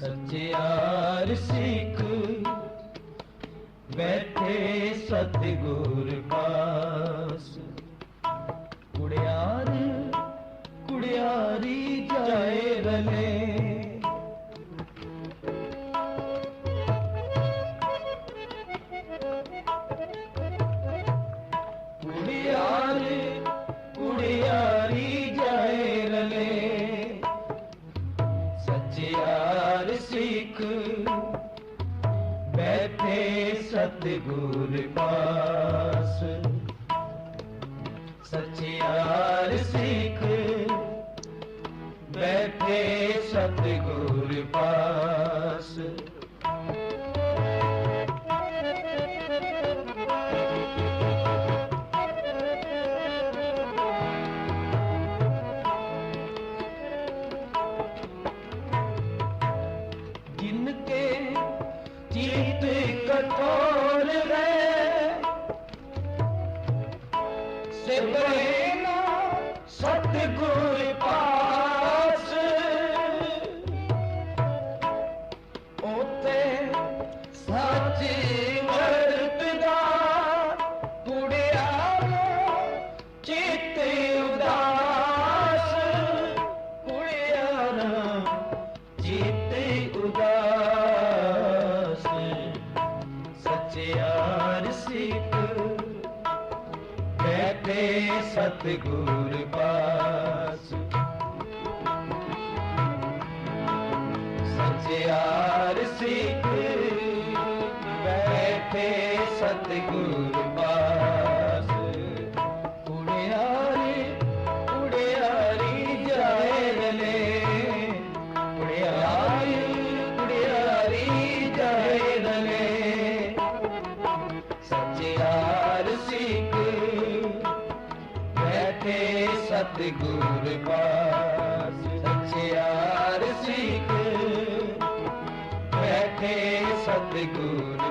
ਸੱਚਿਆਰ ਸਿੱਖ ਬੈਠੇ ਸਤਿਗੁਰ ਪਾਸ ਕੁੜਿਆਰ ਕੁੜਿਆਰੀ ਜਾਏ ਰਲੇ ਸੱਚਿਆਰ ਬੈਠੇ ਸਤਿਗੁਰ ਪਾਸ। ਸੱਚਿਆਰ ਸਿੱਖ चित कठोर है से बहेना सतगुर पास ओते सच ਸਚਿਆਰ ਸਿੱਖ ਬੈਠੇ ਸਤਿਗੁਰ ਪਾਸ। ਸਚਿਆਰ ਸਿੱਖ ਬੈਠੇ ਸਤਿਗੁਰ ਪਾਸ। ਸਤਿਗੁਰ ਪਾਸ ਸੱਚਿਆਰ ਸਿੱਖ। ਬੈਠੇ ਸਤਿਗੁਰ